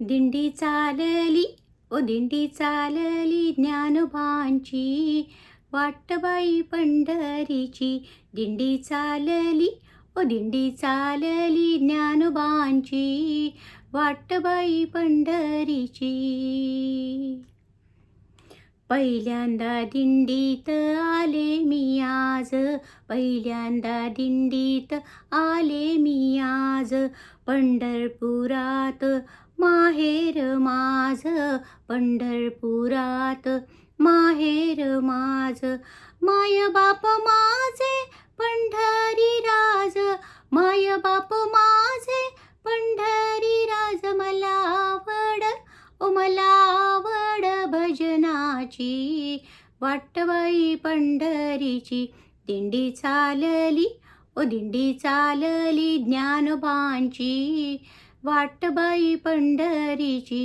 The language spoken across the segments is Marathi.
दिंडी चालली ओ दिंडी चालली ज्ञानोबांची वाटबाई पंढरीची. दिंडी चालली ओ दिंडी चालली ज्ञानोबांची वाटबाई पंढरीची. पहिल्यांदा दिंडीत आले मी आज पहिल्यांदा दिंडीत आले मी आज. पंढरपुरात माहेर माझ पंढरपुरात. माहेर माझ. माय बाप माझे पंढरी राज माय बाप माझे पंढरी राज मला आवड ओ मला आवड भजनाची. वाटबाई पंढरीची. दिंडी चालली ओ दिंडी चालली ज्ञानबांची. वाटबाई पंढरीची.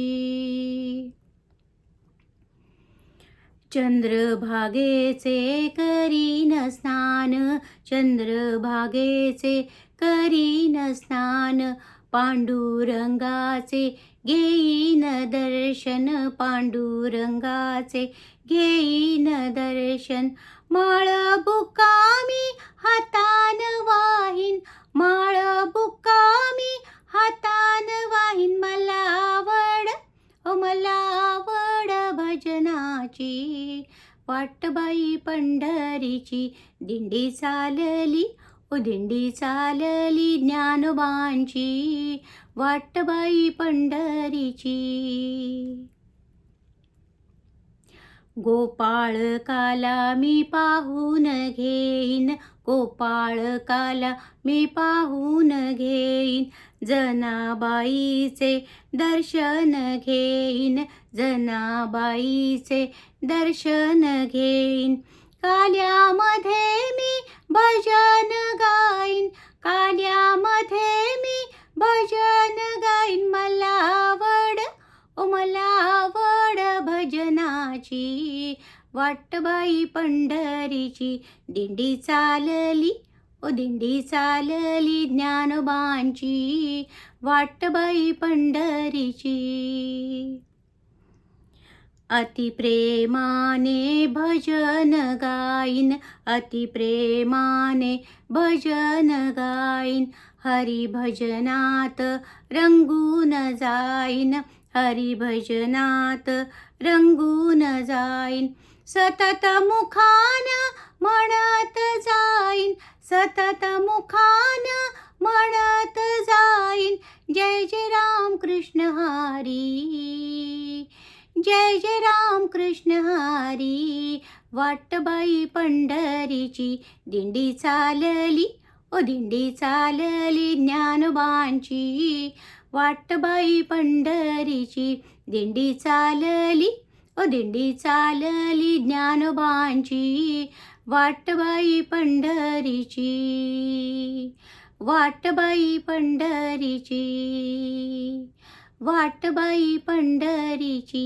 चंद्रभागेचे करीन स्नान चंद्रभागेचे करीन स्नान पांडुरंगाचे घेईन दर्शन पांडुरंगाचे घेईन दर्शन. माळ बुकामी हातान वाहीन माळ पंढरीची वाटबाई पंढरीची दिंडी चालली ओ दिंडी चालली ज्ञानोबांची. वाटबाई पंढरीची. गोपाळ काला मी पाहून घेईन. गोपाळ काला मी पाहून घेईन. जनाबाईचे दर्शन घेईन. जनाबाईचे दर्शन घेईन. काल्यामध्ये मी भजन गाईन. काल्यामध्ये मी भजन गाईन. मला भजनाची वाटबाई पंढरीची दिंडी चालली. ओ दिंडी चालली ज्ञानोबांची. वाटबाई पंढरीची. अति प्रेमाने भजन गाईन अति प्रेमाने भजन गाईन. हरी भजनात रंगून जाईन. हरिभजनात रंगून जाईन. सतत मुखान म्हणत जाईन. सतत मुखान म्हणत जाईन. जय जय राम कृष्ण हरी. जय जय राम कृष्ण हरी वाटबाई पंढरीची दिंडी चालली. ओ दिंडी चालली ज्ञानबांची वाटबाई पंढरीची. दिंडी चालली ओ दिंडी चालली ज्ञानोबांची. वाटबाई पंढरीची वाटबाई पंढरीची वाटबाई पंढरीची.